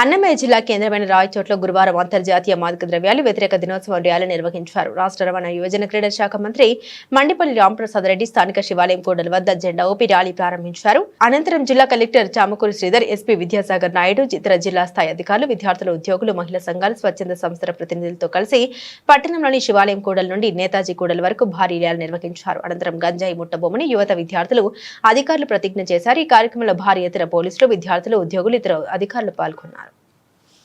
అన్నమయ్య జిల్లా కేంద్రమైన రాయచోట్ల గురువారం అంతర్జాతీయ మాదక ద్రవ్యాలు వ్యతిరేక దినోత్సవం ర్యాలీ నిర్వహించారు. రాష్ట్ర రవాణా యువజన క్రీడా శాఖ మంత్రి మండిపల్లి రామప్రసాద్ రెడ్డి స్థానిక శివాలయం కూడల వద్ద జెండా ఊపి ర్యాలీ ప్రారంభించారు. అనంతరం జిల్లా కలెక్టర్ చామకూరి శ్రీధర్ ఎస్పీ విద్యాసాగర్ నాయుడు ఇతర జిల్లా స్థాయి అధికారులు విద్యార్థులు ఉద్యోగులు మహిళా సంఘాలు స్వచ్ఛంద సంస్థల ప్రతినిధులతో కలిసి పట్టణంలోని శివాలయం కూడల నుండి నేతాజీ కూడల వరకు భారీ ర్యాలీ నిర్వహించారు. అనంతరం గంజాయి ముట్టబొమ్మని యువత విద్యార్థులు అధికారులు ప్రతిజ్ఞ చేశారు. ఈ కార్యక్రమంలో భారీ ఎత్తున పోలీసులు విద్యార్థులు ఉద్యోగులు ఇతర అధికారులు పాల్గొన్నారు.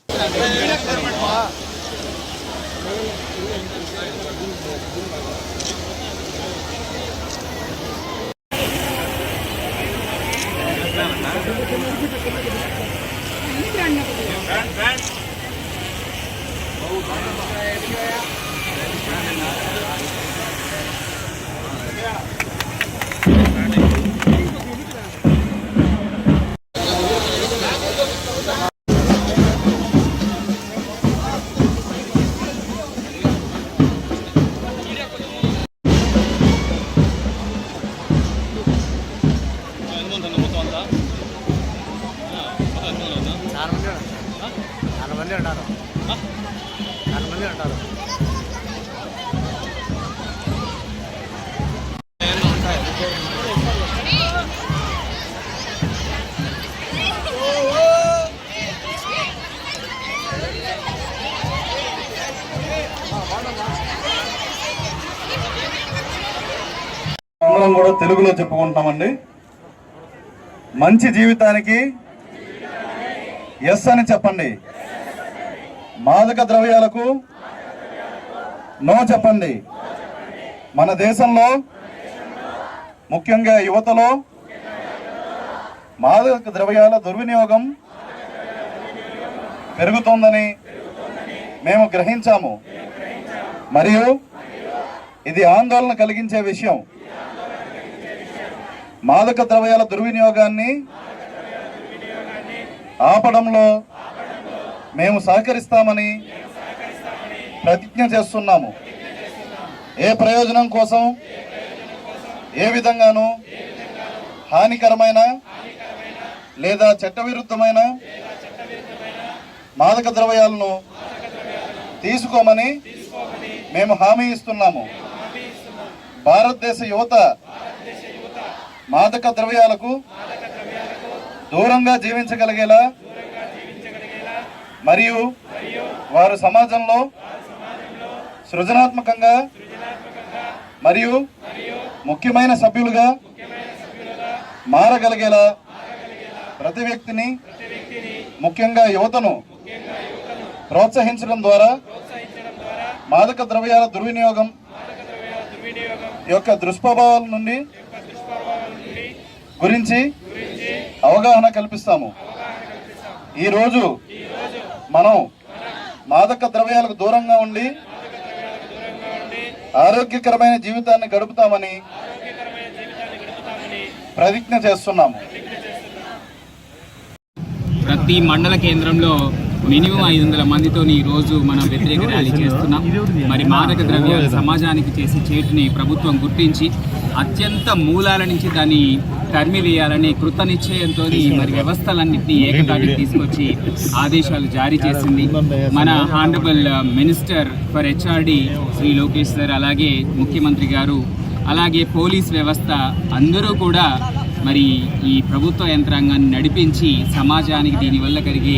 이렇게해야 될. తెలుగులో చెప్పుకుంటామండి. మంచి జీవితానికి ఎస్ అని చెప్పండి. మాదక ద్రవ్యాలకు నో చెప్పండి. మన దేశంలో ముఖ్యంగా యువతలో మాదక ద్రవ్యాల దుర్వినియోగం పెరుగుతోందని మేము గ్రహించాము. మరియు ఇది ఆందోళన కలిగించే విషయం. మాదక ద్రవ్యాల దుర్వినియోగాన్ని ఆపడంలో మేము సహకరిస్తామని ప్రతిజ్ఞ చేస్తున్నాము. ఏ ప్రయోజనం కోసం ఏ విధంగానూ హానికరమైన లేదా చట్టవిరుద్ధమైన మాదక ద్రవ్యాలను తీసుకోమని మేము హామీ ఇస్తున్నాము. భారతదేశ యువత మాదక ద్రవ్యాలకు దూరంగా జీవించగలిగేలా మరియు వారు సమాజంలో సృజనాత్మకంగా మరియు ముఖ్యమైన సభ్యులుగా మారగలిగేలా ప్రతి వ్యక్తిని ముఖ్యంగా యువతను ప్రోత్సహించడం ద్వారా మాదక ద్రవ్యాల దుర్వినియోగం యొక్క దుష్ప్రభావాల నుండి గురించి అవగాహన కల్పిస్తాము. ఈరోజు మనం మాదక ద్రవ్యాలకు దూరంగా ఉండి ఆరోగ్యకరమైన జీవితాన్ని గడుపుతామని ప్రతిజ్ఞ చేస్తున్నాము. ప్రతి మండల కేంద్రంలో మినిమం ఐదు వందల మందితో ఈ రోజు మనం వ్యతిరేక ర్యాలీ చేస్తున్నాం. మరి మాదక ద్రవ్యాలు సమాజానికి చేసే చేటుని ప్రభుత్వం గుర్తించి అత్యంత మూలాల నుంచి దాన్ని తరిమివేయాలనే కృత నిశ్చయంతో మరి వ్యవస్థలన్నింటినీ ఏకతాటికి తీసుకొచ్చి ఆదేశాలు జారీ చేసింది. మన honourable minister for HRD Shri Lokesh sir అలాగే ముఖ్యమంత్రి గారు అలాగే పోలీస్ వ్యవస్థ అందరూ కూడా మరి ఈ ప్రభుత్వ యంత్రాంగాన్ని నడిపించి సమాజానికి దీనివల్ల కలిగే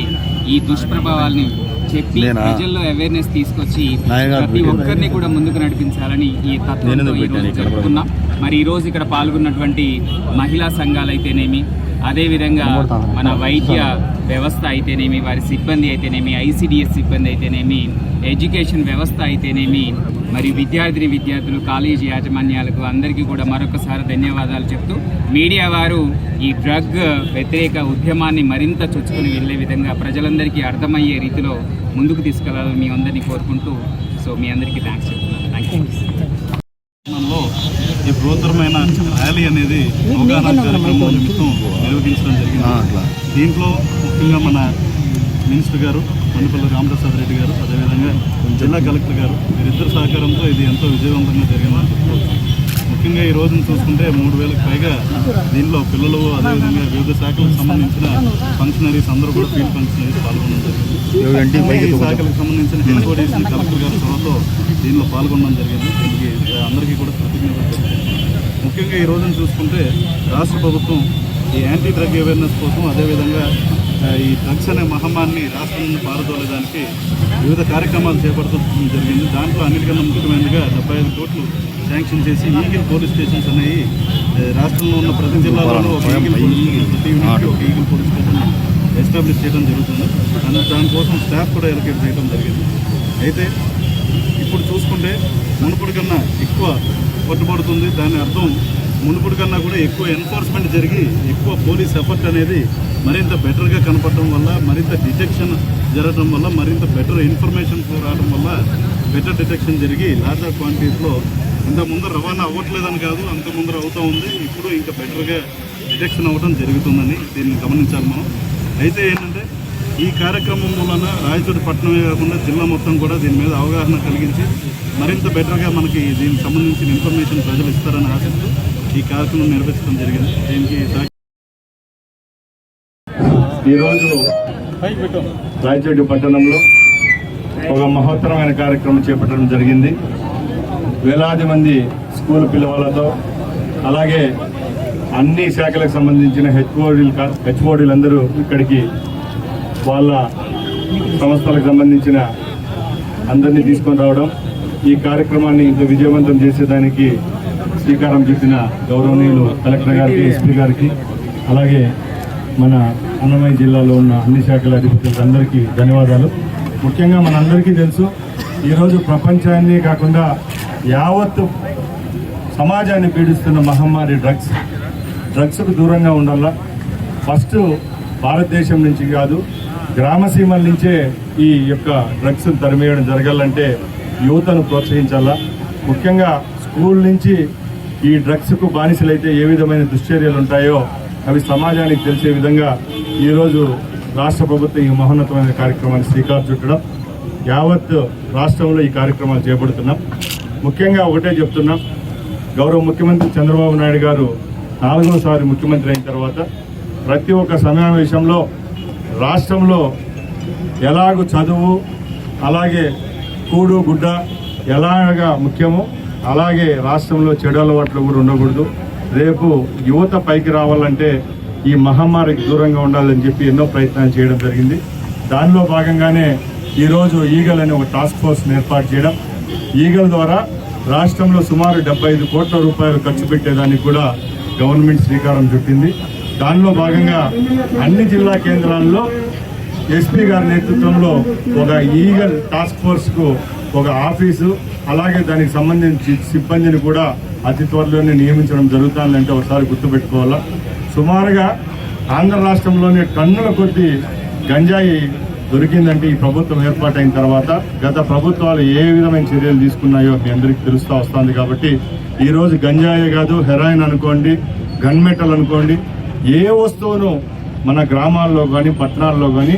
ఈ దుష్ప్రభావాల్ని చెప్పి ప్రజల్లో అవేర్నెస్ తీసుకొచ్చి ప్రతి ఒక్కరిని కూడా ముందుకు నడిపించాలని ఈ తత్వంతో ఈ రోజు జరుపుకున్నాం మరి ఈ రోజు ఇక్కడ పాల్గొన్నటువంటి మహిళా సంఘాలు అయితేనేమి అదేవిధంగా మన వైద్య వ్యవస్థ అయితేనేమి వారి సిబ్బంది అయితేనేమి ఐసిడిఎస్ సిబ్బంది అయితేనేమి ఎడ్యుకేషన్ వ్యవస్థ అయితేనేమి మరి విద్యార్థిని విద్యార్థులు కాలేజీ యాజమాన్యాలకు అందరికీ కూడా మరొకసారి ధన్యవాదాలు చెప్తూ మీడియా వారు ఈ డ్రగ్ వ్యతిరేక ఉద్యమాన్ని మరింత చొచ్చుకొని వెళ్ళే విధంగా ప్రజలందరికీ అర్థమయ్యే రీతిలో ముందుకు తీసుకెళ్ళాలని మీ అందరినీ కోరుకుంటూ సో మీ అందరికీ థ్యాంక్స్ చెప్తున్నాను. బృహత్తరమైన ర్యాలీ అనేది అవగాహన కార్యక్రమం నిమిత్తం నిర్వహించడం జరిగింది. దీంట్లో ముఖ్యంగా మన మినిస్టర్ గారు మండిపల్లి రామప్రసాద్ రెడ్డి గారు అదేవిధంగా జిల్లా కలెక్టర్ గారు వీరిద్దరు సహకారంతో ఇది ఎంతో విజయవంతంగా జరిగిందని చెప్పుకోవచ్చు ముఖ్యంగా ఈ రోజున చూసుకుంటే మూడు వేలకు పైగా దీనిలో పిల్లలు అదేవిధంగా వివిధ శాఖలకు సంబంధించిన ఫంక్షనరీస్ అందరూ కూడా ఫీల్డ్ ఫంక్షనరీస్ పాల్గొనడం జరిగింది. ఈ శాఖలకు సంబంధించిన హెచ్ఓడీస్ కలెక్టర్ గారి చొరవతో దీనిలో పాల్గొనడం జరిగింది. దీనికి అందరికీ కూడా కృతజ్ఞతలు తెలుపుతున్నాను. ముఖ్యంగా ఈ రోజున చూసుకుంటే రాష్ట్ర ప్రభుత్వం ఈ యాంటీ డ్రగ్ అవేర్నెస్ కోసం అదేవిధంగా ఈ డ్రగ్స్ అనే మహమ్మారిని రాష్ట్రం నుండి పారదోలేదానికి వివిధ కార్యక్రమాలు చేపడుతూ జరిగింది. దాంట్లో అన్నిటికన్నా ముఖ్యమైనదిగా డెబ్బై ఐదు కోట్లు శాంక్షన్ చేసి ఈగిల్ పోలీస్ స్టేషన్స్ అనేవి రాష్ట్రంలో ఉన్న ప్రతి జిల్లాలోనూ ఒక ఈగిల్ ప్రతి ఒక ఈగిల్ పోలీస్ స్టేషన్ ఎస్టాబ్లిష్ చేయడం జరుగుతుంది. అండ్ దానికోసం స్టాఫ్ కూడా ఎలకేట్ చేయడం జరిగింది. అయితే ఇప్పుడు చూసుకుంటే మునుపటి కన్నా ఎక్కువ పట్టుబడుతుంది. దాని అర్థం మునుపటి కన్నా కూడా ఎక్కువ ఎన్ఫోర్స్మెంట్ జరిగి ఎక్కువ పోలీస్ ఎఫర్ట్ అనేది మరింత బెటర్గా కనపడటం వల్ల మరింత డిటెక్షన్ జరగడం వల్ల మరింత బెటర్ ఇన్ఫర్మేషన్ రావడం వల్ల బెటర్ డిటెక్షన్ జరిగి లార్జర్ క్వాంటిటీస్లో ఇంత ముందు రవాణా అవ్వట్లేదని కాదు అంత ముందర అవుతూ ఉంది. ఇప్పుడు ఇంకా బెటర్గా డిటెక్షన్ అవ్వడం జరుగుతుందని దీన్ని గమనించాలి మనం. అయితే ఏంటంటే ఈ కార్యక్రమం వలన రాయచోటి పట్టణమే కాకుండా జిల్లా మొత్తం కూడా దీని మీద అవగాహన కలిగించి మరింత బెటర్గా మనకి దీనికి సంబంధించిన ఇన్ఫర్మేషన్ ప్రజలు ఇస్తారని ఆశిస్తూ ఈ కార్యక్రమం నిర్వహించడం జరిగింది. దీనికి ఈరోజు రాయచోటి పట్టణంలో ఒక మహోత్తరమైన కార్యక్రమం చేపట్టడం జరిగింది. వేలాది మంది స్కూల్ పిల్లవాళ్ళతో అలాగే అన్ని శాఖలకు సంబంధించిన హెచ్ఓడీలు హెచ్ఓడీలందరూ ఇక్కడికి వాళ్ళ సంస్థలకు సంబంధించిన అందరినీ తీసుకొని రావడం ఈ కార్యక్రమాన్ని ఇంత విజయవంతం చేసేదానికి శ్రీకారం చుట్టిన గౌరవనీయులు కలెక్టర్ గారికి ఎస్పీ గారికి అలాగే మన అన్నమయ్య జిల్లాలో ఉన్న అన్ని శాఖల అధిపతులందరికీ ధన్యవాదాలు. ముఖ్యంగా మనందరికీ తెలుసు ఈరోజు ప్రపంచాన్ని కాకుండా యావత్తు సమాజాన్ని పీడిస్తున్న మహమ్మారి డ్రగ్స్. డ్రగ్స్కు దూరంగా ఉండాలా. ఫస్ట్ భారతదేశం నుంచి కాదు గ్రామసీమల నుంచే ఈ యొక్క డ్రగ్స్ తరిమేయడం జరగాలంటే యువతను ప్రోత్సహించాలా. ముఖ్యంగా స్కూల్ నుంచి ఈ డ్రగ్స్కు బానిసలైతే ఏ విధమైన దుశ్చర్యలు ఉంటాయో అవి సమాజానికి తెలిసే విధంగా ఈరోజు రాష్ట్ర ప్రభుత్వం ఈ మహోన్నతమైన కార్యక్రమాన్ని శ్రీకారం చుట్టడం యావత్ రాష్ట్రంలో ఈ కార్యక్రమాలు చేపడుతున్నాం. ముఖ్యంగా ఒకటే చెప్తున్నాం గౌరవ ముఖ్యమంత్రి చంద్రబాబు నాయుడు గారు నాలుగోసారి ముఖ్యమంత్రి అయిన తర్వాత ప్రతి ఒక్క సమావేశంలో రాష్ట్రంలో ఎలాగూ చదువు అలాగే కూడు గుడ్డ ఎలాగా ముఖ్యమో అలాగే రాష్ట్రంలో చెడు అలవాట్లు కూడా ఉండకూడదు. రేపు యువత పైకి రావాలంటే ఈ మహమ్మారికి దూరంగా ఉండాలని చెప్పి ఎన్నో ప్రయత్నాలు చేయడం జరిగింది. దానిలో భాగంగానే ఈరోజు ఈగల్ అనే ఒక టాస్క్ ఫోర్స్ని ఏర్పాటు చేయడం. ఈగల్ ద్వారా రాష్ట్రంలో సుమారు డెబ్బై ఐదు కోట్ల రూపాయలు ఖర్చు పెట్టేదానికి కూడా గవర్నమెంట్ శ్రీకారం చుట్టింది. దానిలో భాగంగా అన్ని జిల్లా కేంద్రాల్లో ఎస్పీ గారి నేతృత్వంలో ఒక ఈగల్ టాస్క్ ఫోర్స్కు ఒక ఆఫీసు అలాగే దానికి సంబంధించి సిబ్బందిని కూడా అతి త్వరలోనే నియమించడం జరుగుతుందంటే ఒకసారి గుర్తుపెట్టుకోవాలా? సుమారుగా ఆంధ్ర రాష్ట్రంలోనే టన్నుల కొద్దీ గంజాయి దొరికిందంటే ఈ ప్రభుత్వం ఏర్పాటైన తర్వాత గత ప్రభుత్వాలు ఏ విధమైన చర్యలు తీసుకున్నాయో మీ అందరికీ తెలుస్తూ వస్తుంది కాబట్టి ఈరోజు గంజాయే కాదు హెరాయిన్ అనుకోండి గన్ మెటల్ అనుకోండి ఏ వస్తువును మన గ్రామాల్లో కానీ పట్టణాల్లో కానీ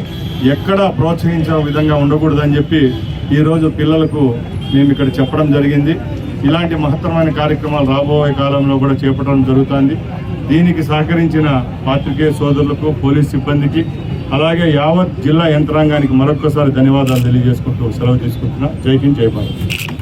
ఎక్కడ ప్రోత్సహించే విధంగా ఉండకూడదని చెప్పి ఈరోజు పిల్లలకు మేము ఇక్కడ చెప్పడం జరిగింది. ఇలాంటి మహత్తరమైన కార్యక్రమాలు రాబోయే కాలంలో కూడా చేపట్టడం జరుగుతుంది. దీనికి సహకరించిన పాత్రికేయ సోదరులకు పోలీస్ సిబ్బందికి అలాగే యావత్ జిల్లా యంత్రాంగానికి మరొకసారి ధన్యవాదాలు తెలియజేసుకుంటూ సెలవు తీసుకుంటున్నా. జై హింద్ జై భారత్.